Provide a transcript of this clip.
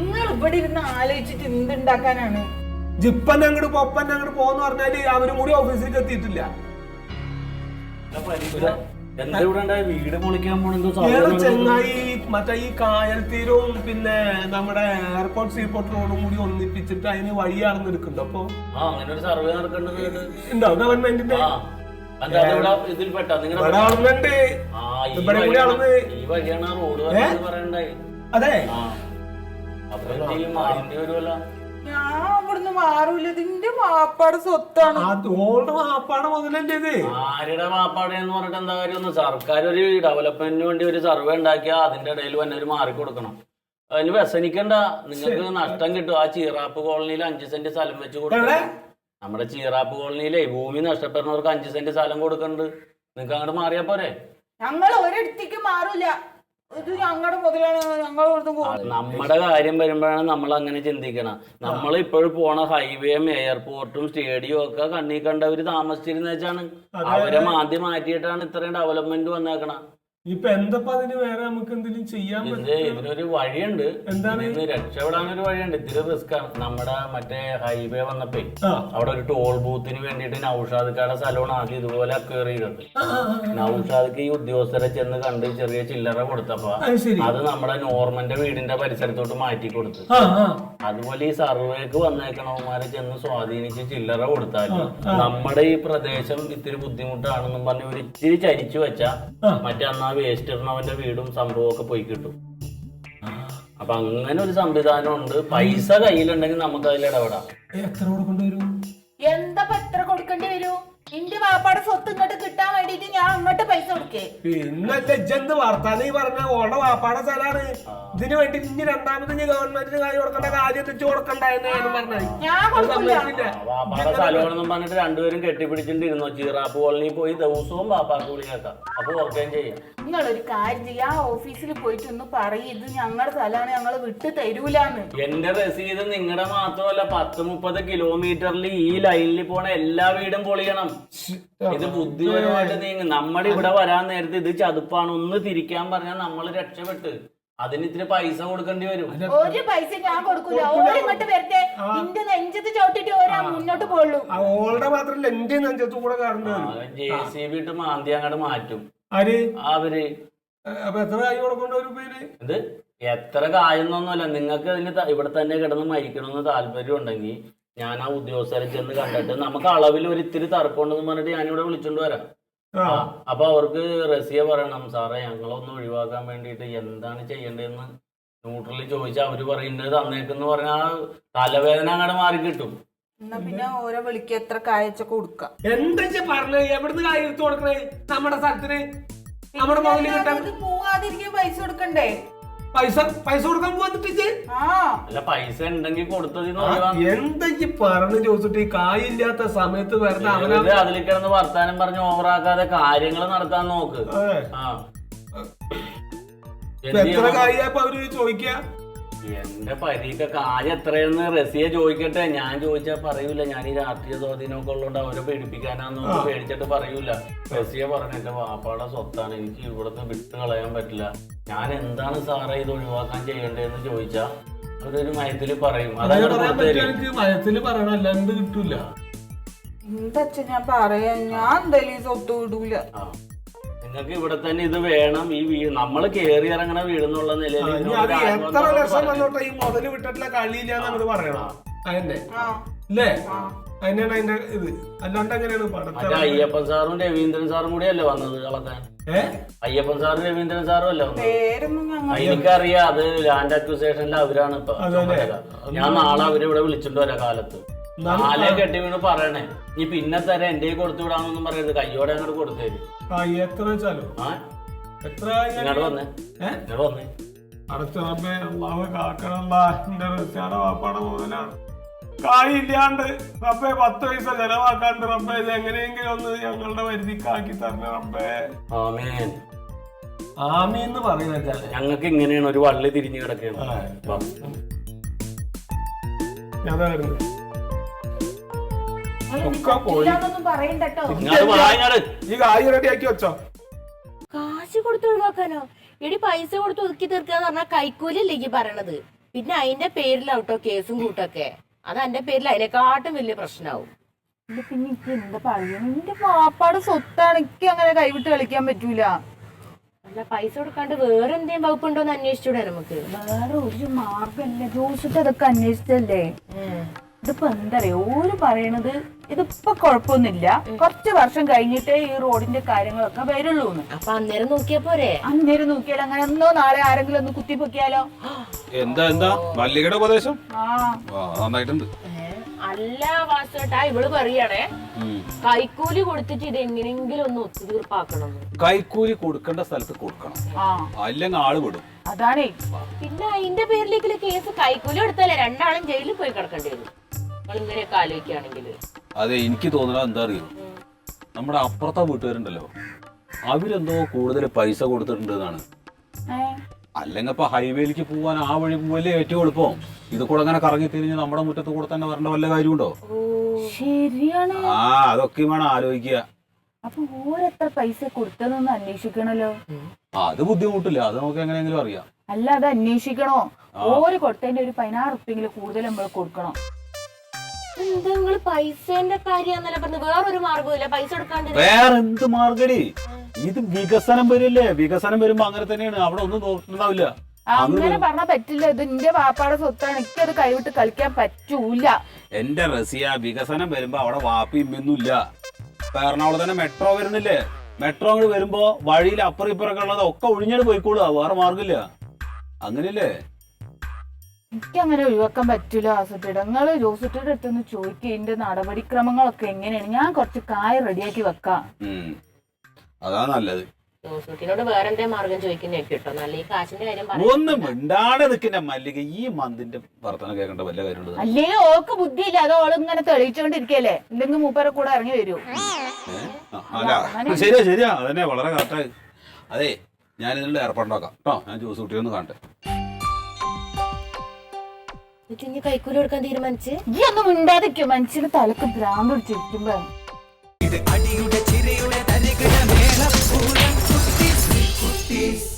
നിങ്ങൾ ഇവിടെ ഇരുന്ന് ആലോചിച്ചിട്ട് എന്തുണ്ടാക്കാനാണ്? ജിപ്പന്നെ അങ്ങോട്ട് പൊപ്പന്നെ അങ്ങോട്ട് പോന്ന് പറഞ്ഞാൽ അവരും കൂടി ഓഫീസിലേക്ക് എത്തിയിട്ടില്ല. സാധനം ചെങ്ങായി മറ്റേ ഈ കായൽ തീരവും പിന്നെ നമ്മുടെ എയർപോർട്ട് സീപോർട്ട് റോഡും കൂടി ഒന്നിപ്പിച്ചിട്ട് അതിന് വഴിയാണെന്ന് എടുക്കുന്നുണ്ട് അപ്പൊ ആ അങ്ങനെ ഒരു സർവേ നടക്കേണ്ടത് ഉണ്ടോ. ഗവൺമെന്റിന്റെ ഇവിടെ പെട്ടാ? ഇവിടെ ആ ഇവിടെ കൂടി അളന്ന് അതെ. ഞാൻ ഇവിടുന്ന് മാറൂല. ഇതിന്റെ മാപ്പാട് സ്വത്താണ്. ഓൾഡ് മാപ്പാടെ മുതലല്ലേ ഇത്? ആരുടെ മാപ്പാട് എന്ന് പറഞ്ഞിട്ട് എന്താ കാര്യം ഒന്ന് സർക്കാർ ഒരു ഡെവലപ്മെന്റിന് വേണ്ടി ഒരു സർവേ ഉണ്ടാക്കിയാ അതിന്റെ ഇടയിൽ തന്നെ ഒരു മാറി കൊടുക്കണം. അതിന് വ്യസനിക്കണ്ട നിങ്ങൾക്ക് നഷ്ടം കിട്ടും. ആ ചീറാപ്പ് കോളനിയിൽ അഞ്ച് സെന്റ് സ്ഥലം വെച്ച് കൊടുക്കണം. നമ്മുടെ ചീറാപ്പ് കോളനിയിലെ ഭൂമി നഷ്ടപ്പെടുന്നവർക്ക് അഞ്ച് സെന്റ് സ്ഥലം കൊടുക്കണ്ട്. നിങ്ങൾക്ക് അങ്ങോട്ട് മാറിയാ പോരെ. ഞങ്ങൾ ഒരിടത്തേക്ക് മാറൂല. ഇത് ഞങ്ങളുടെ മുതലാണ് ഞങ്ങൾ ഇവിടുന്ന് പോകും നമ്മുടെ കാര്യം വരുമ്പോഴാണ് നമ്മൾ അങ്ങനെ ചിന്തിക്കണം. നമ്മൾ ഇപ്പോഴും പോണ ഹൈവേയും എയർപോർട്ടും സ്റ്റേഡിയവും ഒക്കെ കണ്ണി കണ്ടവര് താമസിച്ചിരുന്ന വെച്ചാണ് അവരെ മാറ്റി മാറ്റിയിട്ടാണ് ഇത്രയും ഡെവലപ്മെന്റ് വന്നേക്കണ. ഇപ്പൊ എന്തപ്പോ അതിന് വേറെ നമുക്ക് എന്തെങ്കിലും ചെയ്യാൻ ഇതിനൊരു വഴിയുണ്ട്. എന്താണ്? രക്ഷപ്പെടാൻ ഒരു വഴിയുണ്ട്. ഇത്തിരി റിസ്ക് ആണ്. നമ്മുടെ മറ്റേ ഹൈവേ വന്നപ്പോ അവിടെ ഒരു ടോൾ ബൂത്തിന് വേണ്ടിയിട്ട് നൌഷാദക്കാരുടെ സ്ഥലമാണ് ആദ്യം ഇതുപോലെ അക്വയർ ചെയ്തത്. നൌഷാദക്ക് ഈ ഉദ്യോഗസ്ഥരെ ചെന്ന് കണ്ട് ചെറിയ ചില്ലറ കൊടുത്തപ്പോ അത് നമ്മുടെ നോർമന്റെ വീടിന്റെ പരിസരത്തോട്ട് മാറ്റി കൊടുത്തു. അതുപോലെ ഈ സർവേക്ക് വന്നേക്കണവന്മാരെ ചെന്ന് സ്വാധീനിച്ച് ചില്ലറ കൊടുത്താൽ നമ്മുടെ ഈ പ്രദേശം ഇത്തിരി ബുദ്ധിമുട്ടാണെന്നും പറഞ്ഞ് ഒരു ഇത്തിരി ചരിച്ചു വെച്ചാ. മറ്റേ വേസ്റ്റ് ഇടണവന്റെ വീടും സംഭവവും ഒക്കെ പോയി കിട്ടും. അപ്പൊ അങ്ങനെ ഒരു സംവിധാനം ഉണ്ട്. പൈസ കയ്യിലുണ്ടെങ്കിൽ നമുക്ക് അതിൽ ഇടപെടാം. എത്ര കൊടുക്കേണ്ടി വരും? എന്താ എത്ര കൊടുക്കേണ്ടി വരൂ? എന്റെ വാപ്പാടെ സ്വത്ത് ഇങ്ങോട്ട് കിട്ടാൻ വേണ്ടിട്ട് ഞാൻ അങ്ങോട്ട് പൈസ കൊടുക്കേ. പിന്നെ ലജ്ജന്ത് വർത്താനം ഈ പറഞ്ഞ ഓടെ വാപ്പാടെ സ്ഥലമാണ് ഇതിനു വേണ്ടി ഇനി രണ്ടാമത് ഇനി ഗവൺമെന്റിന് കാര്യം കൊടുക്കേണ്ട കാര്യം തെച്ചു സമ്മതിക്കില്ല വാപ്പാടെ സ്ഥലമാണെന്നും പറഞ്ഞിട്ട് രണ്ടുപേരും കെട്ടിപ്പിടിച്ചിട്ടിരുന്നോ ചീറാപ്പ് കോളനി പോയി ദിവസവും വാപ്പാക്ക് വിളി കേൾക്കാം. അപ്പൊ ഓർക്കുകയും ചെയ്യും. നിങ്ങളൊരു കാര്യം ചെയ്യ. ആ ഓഫീസിൽ പോയിട്ട് ഒന്ന് പറയും. ഇത് ഞങ്ങളുടെ സ്ഥലമാണ് ഞങ്ങൾ വിട്ട് തരൂലാന്ന്. എന്റെ രസീത് നിങ്ങളുടെ മാത്രമല്ല പത്ത് മുപ്പത് കിലോമീറ്ററിൽ ഈ ലൈനിൽ പോണ എല്ലാ വീടും പൊളിയണം. ഇത് ബുദ്ധിപരമായിട്ട് നീങ്ങ. നമ്മുടെ ഇവിടെ വരാൻ നേരത്തെ ഇത് ചതുപ്പാണ്. ഒന്ന് തിരിക്കാൻ പറഞ്ഞാൽ നമ്മൾ രക്ഷപ്പെട്ട്. അതിന് ഇത്തിരി പൈസ കൊടുക്കേണ്ടി വരും. ഒരു പൈസ ഞാൻ കൊടുക്കൂല. ഓരോ ഇങ്ങോട്ട് വരട്ടെ. നിന്റെ നെഞ്ചത്ത് ചോട്ടിട്ട് ഓരാ മുന്നോട്ട് പോകുള്ളൂ ആ ഓളുടെ മാത്രല്ല എന്റെ നെഞ്ചത്തു കൂടെ കാരണം ജെ സി ബി ഇട്ട് മാന്തി അങ്ങോട്ട് മാറ്റും. ആര്? അവർ അപ്പൊ എത്ര കായുന്നൊന്നുമല്ല കൊടുക്കേണ്ട ഒരു പേര് ഇത് എത്ര കായൊന്നൊന്നുമല്ല. നിങ്ങൾക്ക് അതിന് ത- ഇവിടെ തന്നെ കിടന്ന് മരിക്കണമെന്ന് താല്പര്യം ഉണ്ടെങ്കിൽ ഞാൻ ആ ഉദ്യോഗസ്ഥരെ ചെന്ന് കണ്ടിട്ട് നമുക്ക് അളവിൽ ഒരു ഇത്തിരി തർക്കമുണ്ടെന്ന് പറഞ്ഞിട്ട് ഞാനിവിടെ വിളിച്ചോണ്ട് വരാം. ആ. ആ, അപ്പൊ അവർക്ക് റസിയ പറയണം സാറേ ഞങ്ങളൊന്ന് ഒഴിവാക്കാൻ വേണ്ടിയിട്ട് എന്താണ് ചെയ്യേണ്ടതെന്ന്? ന്യൂട്രലി ചോദിച്ചാൽ അവർ പറയുന്നത് തന്നേക്കെന്ന് പറഞ്ഞാൽ തലവേദന അങ്ങോട്ട് മാറി കിട്ടും എന്നാ പിന്നെ ഓരോ വിളിക്ക് എത്ര കായച്ച കൊടുക്കാം. എന്താ പറഞ്ഞത് എവിടുന്ന് എടുത്തു കൊടുക്കണേ? നമ്മുടെ സ്ഥലത്തിന്? നമ്മുടെ മുതലിൽ കിട്ടാൻ പോവാതിരിക്കാൻ പൈസ കൊടുക്കണ്ടേ? പൈസ പൈസ കൊടുക്കാൻ പോന്നിട്ട് ആ. അല്ല പൈസ ഉണ്ടെങ്കിൽ കൊടുത്തതിന്ന് ഒഴിവാക്കാം എന്താ ഈ പറഞ്ഞു ചോദിച്ചിട്ട് ഈ കായില്ലാത്ത സമയത്ത് വരുന്ന അവനാ അതിൽ കിടന്ന് വർത്താനം പറഞ്ഞ് ഓവറാക്കാതെ കാര്യങ്ങൾ നടത്താൻ നോക്ക്. അതെ. ആ. ഇപ്പൊ എത്ര കായിയപ്പോ അവർ ചോദിക്കാ? എന്റെ പരീക്ഷ കാര്യം എത്രയെന്ന് റസിയെ ചോദിക്കട്ടെ. ഞാൻ ചോദിച്ചാൽ പറയൂല. ഞാൻ ഈ രാഷ്ട്രീയ സ്വാധീനമൊക്കെ ഉള്ളതുകൊണ്ട് അവരെ പേടിപ്പിക്കാനാന്ന് പേടിച്ചിട്ട് പറയൂല. റസിയെ പറഞ്ഞ എന്റെ വാപ്പാടെ സ്വത്താണ്. എനിക്ക് ഇവിടുന്ന് വിട്ട് കളയാൻ പറ്റില്ല. ഞാൻ എന്താണ് സാറേ ഇത് ഒഴിവാക്കാൻ ചെയ്യേണ്ടതെന്ന് ചോദിച്ചാ അവരൊരു മയത്തിൽ പറയും. അതായത് മയത്തിൽ പറയണം. എന്ത് കിട്ടൂല. എന്താ ഞാൻ പറയാ. ഞാൻ എന്തായാലും ഈ സ്വത്ത് വിടൂല. നിങ്ങൾക്ക് ഇവിടെ തന്നെ ഇത് വേണം. ഈ വീട് നമ്മൾ കേറി ഇറങ്ങണ വീടെന്നുള്ള നിലയിൽ ഇനി അത് എത്ര ലക്ഷം വന്നോട്ടെ? ഈ മുതൽ വിട്ടിട്ടുള്ള കളിയില്ലാന്ന് അങ്ങോട്ട് പറയണം. അതന്നെ. അല്ലേ അതിനാണ് അതിന്റെ ഇത്. അല്ലാണ്ട് എങ്ങനെയാണ് പടത്തെ മറ്റേ അയ്യപ്പൻ സാറും രവീന്ദ്രൻ സാറും കൂടി അല്ലേ വന്നത് കളക്കാൻ ഏ? അയ്യപ്പൻ സാറും രവീന്ദ്രൻ സാറും അല്ലേ വന്നത്? പേരൊന്നും ഞങ്ങൾ എനിക്കറിയാം. അത് ലാൻഡ് അക്വിസേഷനിൽ അവരാണ് ഇപ്പൊ. ചുമതല. ഞാൻ നാളെ അവരെ ഇവിടെ വിളിച്ചിട്ട് വരാം കാലത്ത്. നാളെ കെട്ടി വീണ് പറയണേ. നീ പിന്നെ തരാം എന്റെ കൊടുത്തു വിടാമെന്നും പറയരുത്. കയ്യോടെ അങ്ങോട്ട് കൊടുത്തേര് ആ എത്ര വെച്ചാലോ. ആ? എത്ര ഇങ്ങോട്ട് വന്നേ. ഏ? ഇങ്ങോട്ട് വന്നേ. അടച്ചറമ്മേ അള്ളാഹ് കാക്കണല്ല. എന്റെ റസ്റ്റാടെ വാപ്പാടെ മുതലാണ് കായില്ലാണ്ട് റബ്ബേ പത്ത് പൈസ ചെലവാക്കാണ്ട് റബ്ബേ ഇത് എങ്ങനെയെങ്കിലും ഒന്ന് ഞങ്ങളുടെ വരുതിക്കാക്കി തരണേ റബ്ബേ. ആമേൻ. ആമീന്ന് പറയുന്ന ഞങ്ങൾക്ക് ഇങ്ങനെയാണ് ഒരു വള്ളി തിരിഞ്ഞു കിടക്കുകയാണ് ആ. ഒക്കെ പോയി. ഇല്ലാന്നൊന്നും ഈ കായ് റെഡി ആക്കി വെച്ചോ. കാശ് കൊടുത്ത് ഒഴിവാക്കാനോ? എടി പൈസ കൊടുത്ത് ഒതുക്കി തീർക്കാന്ന് പറഞ്ഞാൽ കൈക്കൂലല്ലേ ഈ പറയണത്. പിന്നെ അതിന്റെ പേരിലാവട്ടോ കേസും കൂട്ടൊക്കെ. അത് എന്റെ പേരിൽ അതിനെക്കാട്ടും വലിയ പ്രശ്നമാവും ഇത് പിന്നെ എനിക്ക് എന്താ പറയുക നിന്റെ വാപ്പാട് സ്വത്താണ് എനിക്ക് അങ്ങനെ കൈവിട്ട് കളിക്കാൻ പറ്റൂല. അല്ല പൈസ കൊടുക്കാണ്ട് വേറെ എന്തെങ്കിലും വകുപ്പുണ്ടോന്ന് അന്വേഷിച്ചൂടെ നമുക്ക്. വേറെ ഒരു മാർഗല്ലേ ജോസിട്ട് അതൊക്കെ അന്വേഷിച്ചല്ലേ ഇതിപ്പോ എന്താ പറയാ ഓര് പറയണത് ഇതിപ്പോ കുഴപ്പമൊന്നുമില്ല കുറച്ച് വർഷം കഴിഞ്ഞിട്ടേ ഈ റോഡിന്റെ കാര്യങ്ങളൊക്കെ വരുള്ളൂ അപ്പൊ അന്നേരം നോക്കിയാ പോരെ? അന്നേരം നോക്കിയാലോ? അങ്ങനെ എന്നോ നാളെ ആരെങ്കിലും ഒന്ന് കുത്തിപ്പൊക്കിയാലോ? എന്താ എന്താ? മല്ലികയുടെ ഉപദേശം? ആ. നന്നായിട്ടുണ്ട്. അല്ല വാസ്തവട്ടാ ഇവൾ പറയണേ കൈക്കൂലി കൊടുത്തിട്ട് ഇത് എങ്ങനെയെങ്കിലും ഒന്ന് ഒത്തുതീർപ്പാക്കണം കൈക്കൂലി കൊടുക്കേണ്ട സ്ഥലത്ത് കൊടുക്കണം. ആ. അല്ലെങ്കിൽ ആൾ വിടും. അതാണേ. പിന്നെ അതിന്റെ പേരിലേക്കുള്ള കേസ് കൈക്കൂലി കൊടുത്താലേ രണ്ടാളും ജയിലിൽ പോയി കിടക്കേണ്ടി വരും. ഇങ്ങനെയൊക്കെ ആലോചിക്കുകയാണെങ്കിൽ അതെ എനിക്ക് തോന്നുന്നത് എന്താ അറിയോ? നമ്മുടെ അപ്പുറത്തെ വീട്ടുകാരുണ്ടല്ലോ. അവരെന്തോ കൂടുതൽ പൈസ കൊടുത്തിട്ടുണ്ട് എന്നാണ് അല്ലെങ്കിൽ ഇപ്പൊ ഹൈവേയിലേക്ക് പോവാൻ ആ വഴി പോവല്ലേ ഏറ്റവും എളുപ്പം. ഇത് കൂടെ അങ്ങനെ കറങ്ങി തിരിഞ്ഞ് നമ്മുടെ മുറ്റത്ത് കൂടെ തന്നെ വരേണ്ട വല്ല കാര്യമുണ്ടോ? ശരിയാണ്. ആ അതൊക്കെ വേണം ആലോചിക്കുക. അപ്പൊ ഓരെത്ര പൈസ കൊടുത്തതെന്ന് അന്വേഷിക്കണല്ലോ. അത് ബുദ്ധിമുട്ടില്ല. അത് നമുക്ക് എങ്ങനെയെങ്കിലും അറിയാം. അല്ല അത് അന്വേഷിക്കണോ? ഓര് കൊടുത്തതിന്റെ ഒരു പതിനാറ് ഉറുപ്പെങ്കിലും കൂടുതൽ നമ്മൾ കൊടുക്കണം. എന്താ നിങ്ങൾ പൈസേന്റെ കാര്യന്നല്ല പറഞ്ഞത്? വേറൊരു മാർഗമില്ല പൈസ കൊടുക്കാണ്ട് വേറെ എന്ത് മാർഗടി ഇത് വികസനം വരില്ലേ? വികസനം വരുമ്പോ അങ്ങനെ തന്നെയാണ്. അവിടെ ഒന്നും നോക്കുന്നുണ്ടാവില്ല. അങ്ങനെ പറഞ്ഞാ പറ്റില്ല. ഇത് എന്റെ വാപ്പാടെ സ്വത്താണ്. എനിക്കത് കൈവിട്ട് കളിക്കാൻ പറ്റൂല. എന്റെ റസിയ വികസനം വരുമ്പോ അവിടെ വാപ്പിയും ഇമ്മയൊന്നുമില്ല എറണാകുളം എറണാകുളത്ത് തന്നെ മെട്രോ വരുന്നില്ലേ? മെട്രോ അങ്ങോട്ട് വരുമ്പോ വഴിയിൽ അപ്പുറം ഇപ്പുറമൊക്കെ ഉള്ളത് ഒക്കെ ഒഴിഞ്ഞാണ് പോയിക്കോളുക വേറെ മാർഗമില്ല അങ്ങനെയല്ലേ? എനിക്ക് അങ്ങനെ ഒഴിവാക്കാൻ പറ്റൂല ആസുട്ടിയുടെ നിങ്ങൾ ജോസട്ടിയുടെ അടുത്തൊന്ന് ചോദിക്കുക ഇതിന്റെ നടപടിക്രമങ്ങളൊക്കെ എങ്ങനെയാണ്? ഞാൻ കുറച്ച് കായ റെഡിയാക്കി വെക്കാം. അതാണ് അതാ നല്ലത്. ജോസൂട്ടിനോട് മാർഗം ചോദിക്കുന്ന കേട്ടോ നല്ല ഈ കാശിന്റെ കാര്യം ഒന്നും നിൽക്കുന്ന മല്ലിക. ഈ മന്തിന്റെ വർത്തനം കേൾക്കേണ്ട വല്ല കാര്യമുണ്ട് അല്ലേ ഓക്ക് ബുദ്ധിയില്ല. അത് ഓൾ ഇങ്ങനെ തെളിയിച്ചോണ്ടിരിക്കല്ലേ എന്തെങ്കിലും മൂപ്പരെ കൂടെ ഇറങ്ങി വരൂ. അല്ല. ശരിയാ ശരിയാ. അതന്നെ വളരെ കറക്റ്റായി അതെ ഞാൻ ഇതിനുള്ള ഏർപ്പാടുണ്ടാക്കാം. കേട്ടോ? ഞാൻ ജോസ് കുട്ടിയൊന്നും കാണട്ടെ. ഇനി കൈക്കൂലി കൊടുക്കാൻ തീരുമാനിച്ച്? ഈ ഒന്നും മിണ്ടാതിരിക്കും. മനുഷ്യന് തലക്ക് ഭ്രാന്ത് പിടിച്ചിരിക്കുമ്പോ ഇത് അടിയുടെ ചിരയുടെ തരികിട പൂരം കുട്ടീസ് കുട്ടീസ്.